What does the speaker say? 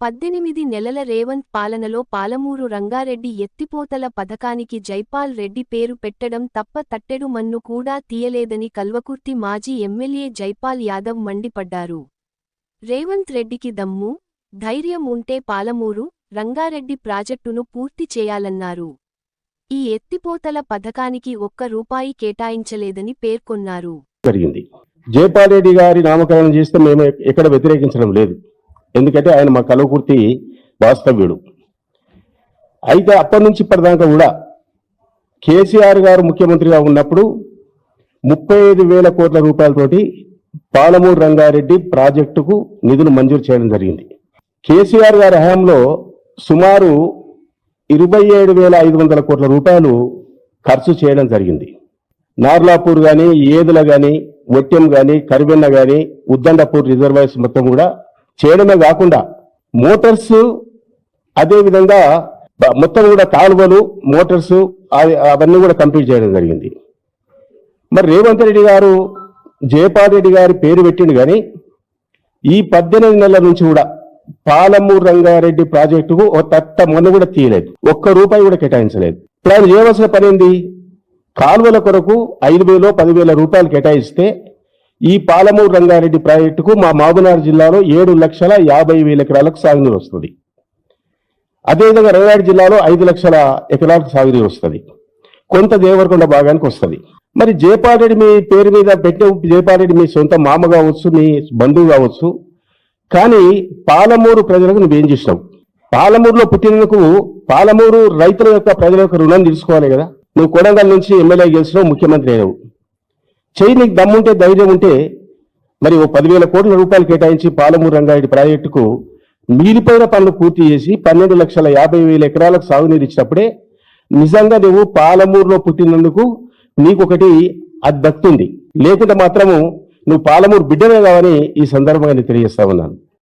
పద్దెనిమిది నెలల రేవంత్ పాలనలో పాలమూరు రంగారెడ్డి ఎత్తిపోతల పథకానికి జైపాల్ రెడ్డి పేరు పెట్టడం తప్ప తట్టెడు మన్ను కూడా తీయలేదని కల్వకుర్తి మాజీ ఎమ్మెల్యే జైపాల్ యాదవ్ మండిపడ్డారు. రేవంత్ రెడ్డికి దమ్ము ధైర్యం ఉంటే పాలమూరు రంగారెడ్డి ప్రాజెక్టును పూర్తి చేయాలన్నారు. ఈ ఎత్తిపోతల పథకానికి ఒక్క రూపాయి కేటాయించలేదని పేర్కొన్నారు. జైపాల్ రెడ్డి గారి నామకరణం చేస్తే మేము ఎక్కడ వ్యతిరేకించడం లేదు. ఎందుకంటే ఆయన మా కలవకుర్తి వాస్తవ్యుడు. అయితే అప్పటి నుంచి ఇప్పటిదాకా కూడా కేసీఆర్ గారు ముఖ్యమంత్రిగా ఉన్నప్పుడు ముప్పై ఐదు వేల కోట్ల రూపాయలతోటి పాలమూరు రంగారెడ్డి ప్రాజెక్టుకు నిధులు మంజూరు చేయడం జరిగింది. కేసీఆర్ గారి హయాంలో సుమారు ఇరవై ఏడు వేల ఐదు వందల కోట్ల రూపాయలు ఖర్చు చేయడం జరిగింది. నార్లాపూర్ కానీ ఏదుల కానీ ఒట్టెం కానీ కరివెన్న కానీ ఉద్దండపూర్ రిజర్వాయర్స్ మొత్తం కూడా చేయడమే కాకుండా మోటార్స్ అదేవిధంగా మొత్తం కూడా కాలువలు మోటార్స్ అవన్నీ కూడా కంప్లీట్ చేయడం జరిగింది. మరి రేవంత్ రెడ్డి గారు జయపాల్ రెడ్డి గారి పేరు పెట్టిండు కానీ ఈ పద్దెనిమిది నెలల నుంచి కూడా పాలమూరు రంగారెడ్డి ప్రాజెక్టుకు ఓ తట్ట మొన్న కూడా తీయలేదు. ఒక్క రూపాయి కూడా కేటాయించలేదు. ఇప్పుడు ఆయన చేయవలసిన పని ఏంది? కాలువల కొరకు ఐదు వేలు పదివేల రూపాయలు కేటాయిస్తే ఈ పాలమూరు రంగారెడ్డి ప్రాజెక్టుకు మా మహబూబ్నగర్ జిల్లాలో ఏడు లక్షల యాభై వేల ఎకరాలకు సాగునీరు వస్తుంది. అదేవిధంగా రంగారెడ్డి జిల్లాలో ఐదు లక్షల ఎకరాలకు సాగునీరు వస్తుంది. కొంత దేవరకొండ భాగానికి వస్తుంది. మరి జయపాలరెడ్డి మీ పేరు మీద పెట్టిన జయపాలరెడ్డి మీ సొంత మామ కావచ్చు మీ బంధువు కావచ్చు కానీ పాలమూరు ప్రజలకు నువ్వేం చేసినావు? పాలమూరులో పుట్టినందుకు పాలమూరు రైతుల యొక్క ప్రజల యొక్క రుణం తీసుకోవాలి కదా. నువ్వు కొడంగల్ నుంచి ఎమ్మెల్యే గెలిచినావు ముఖ్యమంత్రి అయినావు. చెయ్యి నీకు దమ్ముంటే ధైర్యం ఉంటే మరి ఓ పదివేల కోట్ల రూపాయలు కేటాయించి పాలమూరు రంగారెడ్డి ప్రాజెక్టుకు మిగిలిపోయిన పనులు పూర్తి చేసి పన్నెండు లక్షల యాభై వేల ఎకరాలకు సాగునీరు ఇచ్చినప్పుడే నిజంగా నువ్వు పాలమూరులో పుట్టినందుకు నీకొకటి అది దక్కుతుంది లేకుంటే మాత్రము నువ్వు పాలమూరు బిడ్డమే కావని ఈ సందర్భంగా నేను తెలియజేస్తా ఉన్నాను.